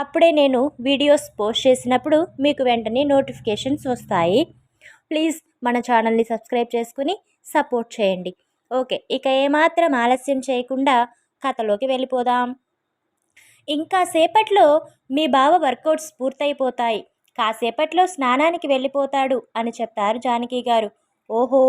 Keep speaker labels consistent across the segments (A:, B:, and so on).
A: అప్పుడే నేను videos post చేసినప్పుడు మీకు వెంటనే నోటిఫికేషన్స్ వస్తాయి. ప్లీజ్ మన ఛానల్ని సబ్స్క్రైబ్ చేసుకుని సపోర్ట్ చేయండి. ఓకే ఇక ఏమాత్రం ఆలస్యం చేయకుండా కథలోకి వెళ్ళిపోదాం. ఇంకా సేపట్లో మీ బావ వర్కౌట్స్ పూర్తయిపోతాయి. కాసేపట్లో స్నానానికి వెళ్ళిపోతాడు అని చెప్తారు జానకి గారు. ఓహో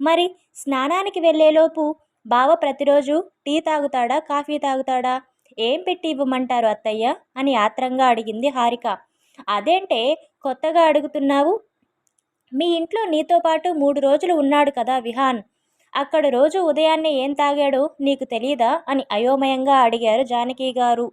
A: మరి స్నానానికి వెళ్ళేలోపు బావ ప్రతిరోజు టీ తాగుతాడా కాఫీ తాగుతాడా? ఏం పెట్టి ఇవ్వమంటారు అత్తయ్య? అని ఆత్రంగా అడిగింది హారిక. అదేంటే కొత్తగా అడుగుతున్నావు? మీ ఇంట్లో నీతో పాటు మూడు రోజులు ఉన్నాడు కదా విహాన్. అక్కడ రోజు ఉదయాన్నే ఏం తాగాడో నీకు తెలియదా అని అయోమయంగా అడిగారు జానకి గారు.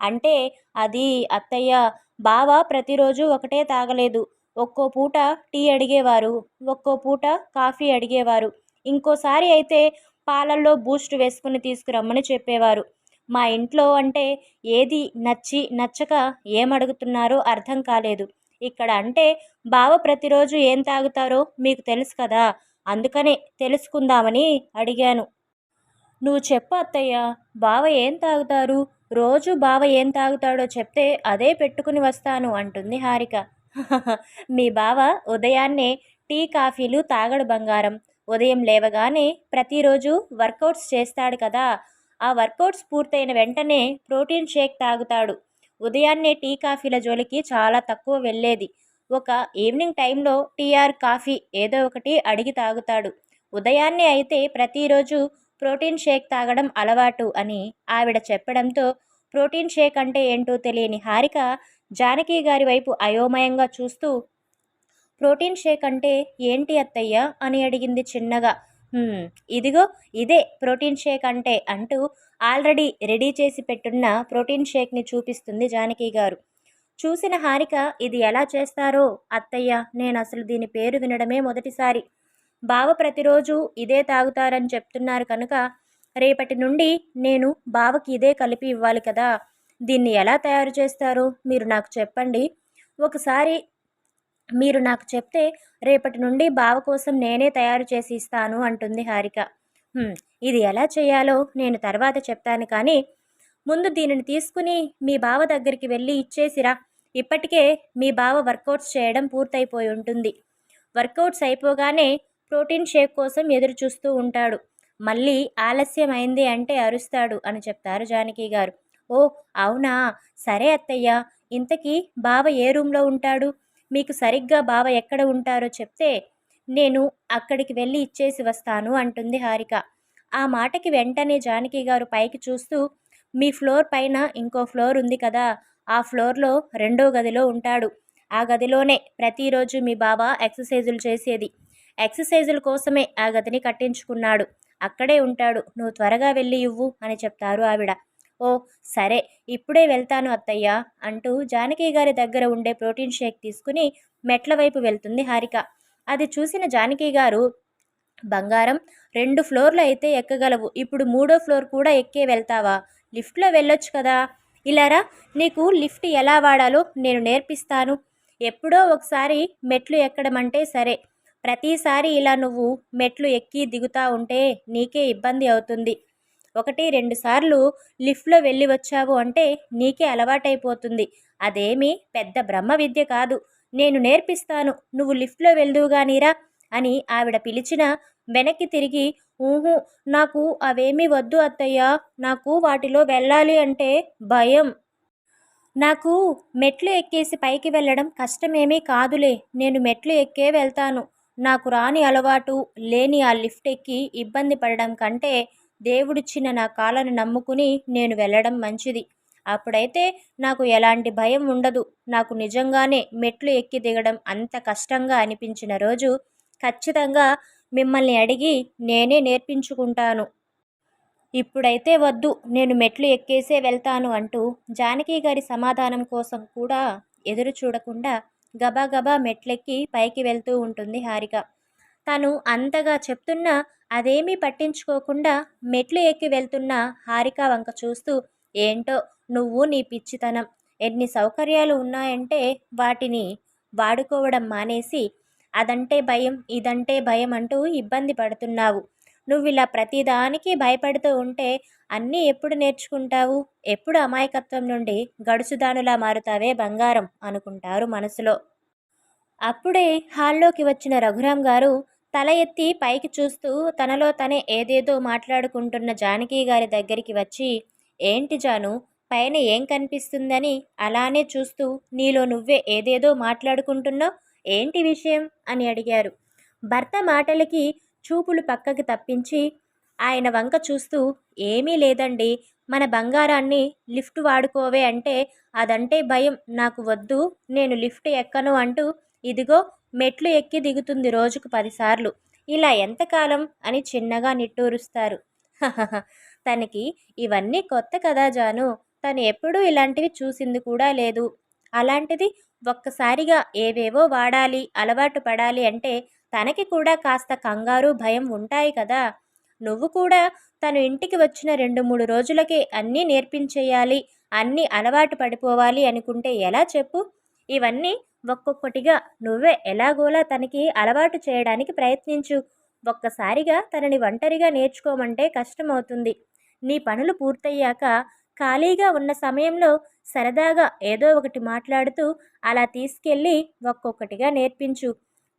A: అంటే అది అత్తయ్య బావ ప్రతిరోజు ఒకటే తాగలేదు. ఒక్కో పూట టీ అడిగేవారు ఒక్కో పూట కాఫీ అడిగేవారు. ఇంకోసారి అయితే పాలల్లో బూస్ట్ వేసుకుని తీసుకురమ్మని చెప్పేవారు. మా ఇంట్లో అంటే ఏది నచ్చి నచ్చక ఏమడుగుతున్నారో అర్థం కాలేదు. ఇక్కడ అంటే బావ ప్రతిరోజు ఏం తాగుతారో మీకు తెలుసు కదా అందుకనే తెలుసుకుందామని అడిగాను. నువ్వు చెప్పు అత్తయ్య బావ ఏం తాగుతారు? రోజు బావ ఏం తాగుతాడో చెప్తే అదే పెట్టుకుని వస్తాను అంటుంది హారిక. మీ బావ ఉదయాన్నే టీ కాఫీలు తాగడు బంగారం. ఉదయం లేవగానే ప్రతిరోజు వర్కౌట్స్ చేస్తాడు కదా ఆ వర్కౌట్స్ పూర్తయిన వెంటనే ప్రోటీన్ షేక్ తాగుతాడు. ఉదయాన్నే టీ కాఫీల జోలికి చాలా తక్కువ వెళ్ళేది. ఒక ఈవినింగ్ టైంలో టీఆర్ కాఫీ ఏదో ఒకటి అడిగి తాగుతాడు. ఉదయాన్నే అయితే ప్రతిరోజు ప్రోటీన్ షేక్ తాగడం అలవాటు అని ఆవిడ చెప్పడంతో ప్రోటీన్ షేక్ అంటే ఏంటో తెలియని హారిక జానకి గారి వైపు అయోమయంగా చూస్తూ ప్రోటీన్ షేక్ అంటే ఏంటి అత్తయ్య? అని అడిగింది చిన్నగా. ఇదిగో ఇదే ప్రోటీన్ షేక్ అంటే అంటూ ఆల్రెడీ రెడీ చేసి పెట్టున్న ప్రోటీన్ షేక్ని చూపిస్తుంది జానకి గారు. చూసిన హారిక ఇది ఎలా చేస్తారో అత్తయ్య నేను అసలు దీని పేరు వినడమే మొదటిసారి. బావ ప్రతిరోజు ఇదే తాగుతారని చెప్తున్నారు కనుక రేపటి నుండి నేను బావకి ఇదే కలిపి ఇవ్వాలి కదా. దీన్ని ఎలా తయారు చేస్తారో మీరు నాకు చెప్పండి. ఒకసారి మీరు నాకు చెప్తే రేపటి నుండి బావ కోసం నేనే తయారు చేసి ఇస్తాను అంటుంది హారిక. ఇది ఎలా చేయాలో నేను తర్వాత చెప్తాను కానీ ముందు దీనిని తీసుకుని మీ బావ దగ్గరికి వెళ్ళి ఇచ్చేసిరా. ఇప్పటికే మీ బావ వర్కౌట్స్ చేయడం పూర్తయిపోయి ఉంటుంది. వర్కౌట్స్ అయిపోగానే ప్రోటీన్ షేక్ కోసం ఎదురు చూస్తూ ఉంటాడు. మళ్ళీ ఆలస్యం అయింది అంటే అరుస్తాడు అని చెప్తారు జానకి గారు. ఓ అవునా? సరే అత్తయ్య. ఇంతకీ బావ ఏ రూమ్లో ఉంటాడు? మీకు సరిగ్గా బావ ఎక్కడ ఉంటారో చెప్తే నేను అక్కడికి వెళ్ళి ఇచ్చేసి వస్తాను అంటుంది హారిక. ఆ మాటకి వెంటనే జానకి గారు పైకి చూస్తూ మీ ఫ్లోర్ పైన ఇంకో ఫ్లోర్ ఉంది కదా ఆ ఫ్లోర్లో రెండో గదిలో ఉంటాడు. ఆ గదిలోనే ప్రతిరోజు మీ బావ ఎక్సర్సైజులు చేసేది. ఎక్సర్సైజుల కోసమే ఆ గదిని కట్టించుకున్నాడు. అక్కడే ఉంటాడు. నువ్వు త్వరగా వెళ్ళి ఇవ్వు అని చెప్తారు ఆవిడ. ఓ సరే ఇప్పుడే వెళ్తాను అత్తయ్య అంటూ జానకి గారి దగ్గర ఉండే ప్రోటీన్ షేక్ తీసుకుని మెట్ల వైపు వెళ్తుంది హారిక. అది చూసిన జానకి గారు బంగారం రెండు ఫ్లోర్లు అయితే ఎక్కగలవు ఇప్పుడు మూడో ఫ్లోర్ కూడా ఎక్కే వెళ్తావా? లిఫ్ట్లో వెళ్ళొచ్చు కదా? ఇలారా నీకు లిఫ్ట్ ఎలా వాడాలో నేను నేర్పిస్తాను. ఎప్పుడో ఒకసారి మెట్లు ఎక్కడం అంటే సరే ప్రతిసారి ఇలా నువ్వు మెట్లు ఎక్కి దిగుతా ఉంటే నీకే ఇబ్బంది అవుతుంది. ఒకటి రెండు సార్లు లిఫ్ట్లో వెళ్ళి వచ్చావు అంటే నీకే అలవాటైపోతుంది. అదేమీ పెద్ద బ్రహ్మ విద్య కాదు. నేను నేర్పిస్తాను. నువ్వు లిఫ్ట్లో వెళ్దువుగానీరా అని ఆవిడ పిలిచిన వెనక్కి తిరిగి ఊహు నాకు అవేమీ వద్దు అత్తయ్య నాకు వాటిలో వెళ్ళాలి అంటే భయం. నాకు మెట్లు ఎక్కేసి పైకి వెళ్ళడం కష్టమేమీ కాదులే. నేను మెట్లు ఎక్కే వెళ్తాను. నాకు రాని అలవాటు లేని ఆ లిఫ్ట్ ఎక్కి ఇబ్బంది పడడం కంటే దేవుడిచ్చిన నా కాలను నమ్ముకుని నేను వెళ్ళడం మంచిది. అప్పుడైతే నాకు ఎలాంటి భయం ఉండదు. నాకు నిజంగానే మెట్లు ఎక్కి దిగడం అంత కష్టంగా అనిపించిన రోజు ఖచ్చితంగా మిమ్మల్ని అడిగి నేనే నేర్పించుకుంటాను. ఇప్పుడైతే వద్దు నేను మెట్లు ఎక్కేసే వెళ్తాను అంటూ జానకి గారి సమాధానం కోసం కూడా ఎదురు చూడకుండా గబాగబా మెట్లెక్కి పైకి వెళ్తూ ఉంటుంది హారిక. తను అంతగా చెప్తున్నా అదేమీ పట్టించుకోకుండా మెట్లు ఎక్కి వెళ్తున్న హారిక వంక చూస్తూ ఏంటో నువ్వు నీ పిచ్చితనం. ఎన్ని సౌకర్యాలు ఉన్నాయంటే వాటిని వాడుకోవడం మానేసి అదంటే భయం ఇదంటే భయం అంటూ ఇబ్బంది పడుతున్నావు. నువ్వు ఇలా ప్రతిదానికి భయపడుతూ ఉంటే అన్నీ ఎప్పుడు నేర్చుకుంటావు? ఎప్పుడు అమాయకత్వం నుండి గడుసుదానులా మారుతావే బంగారం? అనుకుంటారు మనసులో. అప్పుడే హాల్లోకి వచ్చిన రఘురాం గారు తల ఎత్తి పైకి చూస్తూ తనలో తనే ఏదేదో మాట్లాడుకుంటున్న జానకి గారి దగ్గరికి వచ్చి ఏంటి జాను పైన ఏం కనిపిస్తుందని అలానే చూస్తూ నీలో నువ్వే ఏదేదో మాట్లాడుకుంటున్నావు? ఏంటి విషయం? అని అడిగారు. భర్త మాటలకి చూపులు పక్కకి తప్పించి ఆయన వంక చూస్తూ ఏమీ లేదండి మన బంగారాన్ని లిఫ్ట్ వాడుకోవే అంటే అదంటే భయం నాకు వద్దు నేను లిఫ్ట్ ఎక్కను అంటూ ఇదిగో మెట్లు ఎక్కి దిగుతుంది రోజుకు పదిసార్లు. ఇలా ఎంతకాలం? అని చిన్నగా నిట్టూరుస్తారు. తనకి ఇవన్నీ కొత్త కదా జాను. తను ఎప్పుడూ ఇలాంటివి చూసింది కూడా లేదు. అలాంటిది ఒక్కసారిగా ఏవేవో వాడాలి అలవాటు పడాలి అంటే తనకి కూడా కాస్త కంగారు భయం ఉంటాయి కదా. నువ్వు కూడా తను ఇంటికి వచ్చిన రెండు మూడు రోజులకే అన్నీ నేర్పించేయాలి అన్నీ అలవాటు పడిపోవాలి అనుకుంటే ఎలా చెప్పు? ఇవన్నీ ఒక్కొక్కటిగా నువ్వే ఎలాగోలా తనకి అలవాటు చేయడానికి ప్రయత్నించు. ఒక్కసారిగా తనని ఒంటరిగా నేర్చుకోమంటే కష్టమవుతుంది. నీ పనులు పూర్తయ్యాక ఖాళీగా ఉన్న సమయంలో సరదాగా ఏదో ఒకటి మాట్లాడుతూ అలా తీసుకెళ్ళి ఒక్కొక్కటిగా నేర్పించు.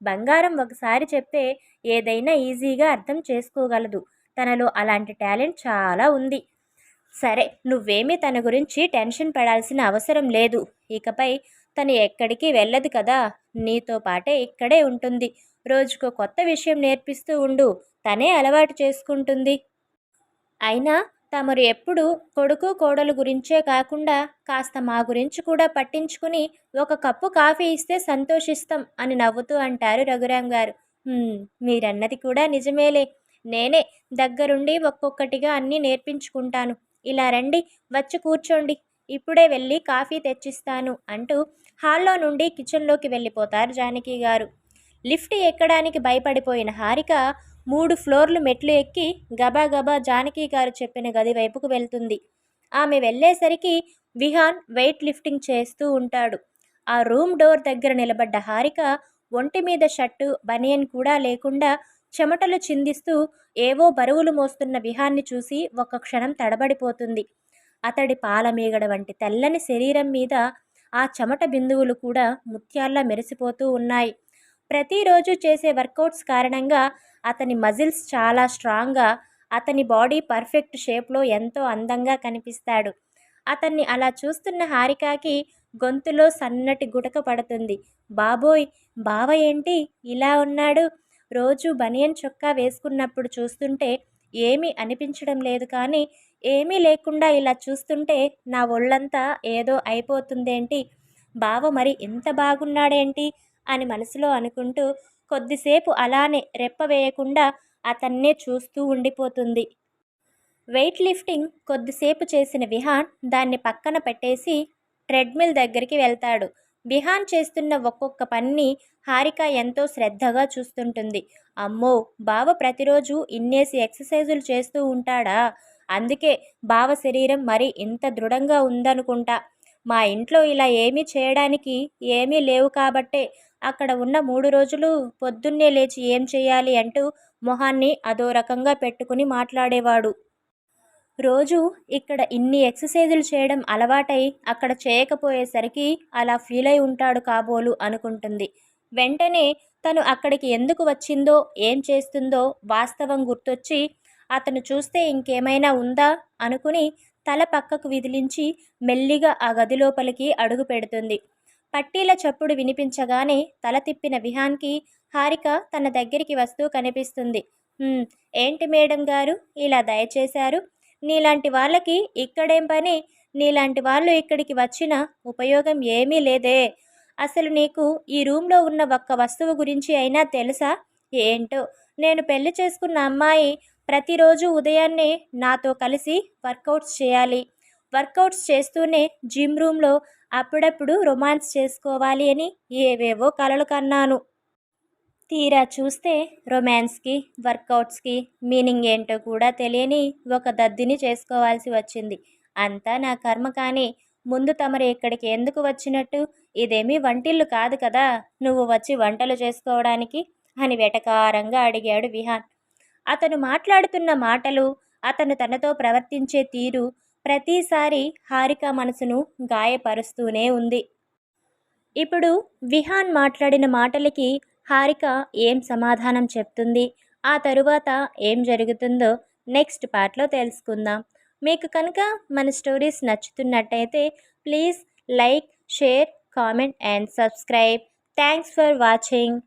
A: బంగారం ఒకసారి చెప్తే ఏదైనా ఈజీగా అర్థం చేసుకోగలదు. తనలో అలాంటి టాలెంట్ చాలా ఉంది. సరే నువ్వేమీ తన గురించి టెన్షన్ పడాల్సిన అవసరం లేదు. ఇకపై తను ఎక్కడికి వెళ్ళదు కదా. నీతో పాటే ఇక్కడే ఉంటుంది. రోజుకో కొత్త విషయం నేర్పిస్తూ ఉండు. తనే అలవాటు చేసుకుంటుంది. అయినా తమరు ఎప్పుడు కొడుకు కోడలు గురించే కాకుండా కాస్త మా గురించి కూడా పట్టించుకుని ఒక కప్పు కాఫీ ఇస్తే సంతోషిస్తాం అని నవ్వుతూ అంటారు రఘురాం గారు. మీరన్నది కూడా నిజమేలే. నేనే దగ్గరుండి ఒక్కొక్కటిగా అన్నీ నేర్పించుకుంటాను. ఇలా రండి వచ్చి కూర్చోండి. ఇప్పుడే వెళ్ళి కాఫీ తెచ్చిస్తాను అంటూ హాల్లో నుండి కిచెన్లోకి వెళ్ళిపోతారు జానకి గారు. లిఫ్ట్ ఎక్కడానికి భయపడిపోయిన హారిక మూడు ఫ్లోర్లు మెట్లు ఎక్కి గబాగబా జానకి గారు చెప్పిన గది వైపుకు వెళ్తుంది. ఆమె వెళ్ళేసరికి విహాన్ వెయిట్ లిఫ్టింగ్ చేస్తూ ఉంటాడు. ఆ రూమ్ డోర్ దగ్గర నిలబడ్డ హారిక ఒంటి మీద షర్టు బనియన్ కూడా లేకుండా చెమటలు చిందిస్తూ ఏవో బరువులు మోస్తున్న విహాన్ని చూసి ఒక క్షణం తడబడిపోతుంది. అతడి పాలమీగడ వంటి తెల్లని శరీరం మీద ఆ చెమట బిందువులు కూడా ముత్యాల్లా మెరిసిపోతూ ఉన్నాయి. ప్రతిరోజు చేసే వర్కౌట్స్ కారణంగా అతని మజిల్స్ చాలా స్ట్రాంగ్గా అతని బాడీ పర్ఫెక్ట్ షేప్లో ఎంతో అందంగా కనిపిస్తాడు. అతన్ని అలా చూస్తున్న హారికాకి గొంతులో సన్నటి గుటక పడుతుంది. బాబోయ్ బావ ఏంటి? ఇలా ఉన్నాడు? రోజు బనియన్ చొక్కా వేసుకున్నప్పుడు చూస్తుంటే ఏమీ అనిపించడం లేదు కానీ ఏమీ లేకుండా ఇలా చూస్తుంటే నా ఒళ్ళంతా ఏదో అయిపోతుందేంటి? బావ మరి ఇంత బాగున్నాడేంటి? అని మనసులో అనుకుంటూ కొద్దిసేపు అలానే రెప్ప వేయకుండా అతన్నే చూస్తూ ఉండిపోతుంది. వెయిట్ లిఫ్టింగ్ కొద్దిసేపు చేసిన విహాన్ దాన్ని పక్కన పెట్టేసి ట్రెడ్మిల్ దగ్గరికి వెళ్తాడు. విహాన్ చేస్తున్న ఒక్కొక్క పని హారిక ఎంతో శ్రద్ధగా చూస్తుంటుంది. అమ్మో బావ ప్రతిరోజు ఇన్నేసి ఎక్సర్సైజులు చేస్తూ ఉంటాడా? అందుకే బావ శరీరం మరి ఇంత దృఢంగా ఉందనుకుంటా. మా ఇంట్లో ఇలా ఏమీ చేయడానికి ఏమీ లేవు కాబట్టే అక్కడ ఉన్న మూడు రోజులు పొద్దున్నే లేచి ఏం చేయాలి అంటూ మొహాన్ని అదో రకంగా పెట్టుకుని మాట్లాడేవాడు. రోజు ఇక్కడ ఇన్ని ఎక్సర్సైజులు చేయడం అలవాటై అక్కడ చేయకపోయేసరికి అలా ఫీల్ అయి ఉంటాడు కాబోలు అనుకుంటుంది. వెంటనే తను అక్కడికి ఎందుకు వచ్చిందో ఏం చేస్తుందో వాస్తవం గుర్తొచ్చి అతను చూస్తే ఇంకేమైనా ఉందా అనుకుని తల పక్కకు విదిలించి మెల్లిగా ఆ గది లోపలికి అడుగు పెడుతుంది. పట్టీల చప్పుడు వినిపించగానే తల తిప్పిన విహాన్కి హారిక తన దగ్గరికి వస్తూ కనిపిస్తుంది. ఏంటి మేడం గారు? ఇలా దయచేశారు? నీలాంటి వాళ్ళకి ఇక్కడేం పని? నీలాంటి వాళ్ళు ఇక్కడికి వచ్చిన ఉపయోగం ఏమీ లేదే. అసలు నీకు ఈ రూమ్లో ఉన్న ఒక్క వస్తువు గురించి అయినా తెలుసా? ఏంటో? నేను పెళ్ళి చేసుకున్న అమ్మాయి ప్రతిరోజు ఉదయాన్నే నాతో కలిసి వర్కౌట్స్ చేయాలి. వర్కౌట్స్ చేస్తూనే జిమ్ రూమ్లో అప్పుడప్పుడు రొమాన్స్ చేసుకోవాలి అని ఏవేవో కలలు కన్నాను. తీరా చూస్తే రొమాన్స్కి వర్కౌట్స్కి మీనింగ్ ఏంటో కూడా తెలియని ఒక దద్దిని చేసుకోవాల్సి వచ్చింది. అంతా నా కర్మ కానీ ముందు తమరు ఇక్కడికి ఎందుకు వచ్చినట్టు? ఇదేమీ వంటిల్లు కాదు కదా? నువ్వు వచ్చి వంటలు చేసుకోవడానికి? అని వెటకారంగా అడిగాడు విహాన్. అతను మాట్లాడుతున్న మాటలు అతను తనతో ప్రవర్తించే తీరు ప్రతిసారి హారిక మనసును గాయపరుస్తూనే ఉంది. ఇప్పుడు విహాన్ మాట్లాడిన మాటలకి హారిక ఏం సమాధానం చెప్తుంది? ఆ తరువాత ఏం జరుగుతుందో నెక్స్ట్ పార్ట్లో తెలుసుకుందాం. మీకు కనుక మన stories నచ్చుతున్నట్టయితే please like share comment and subscribe. Thanks for watching.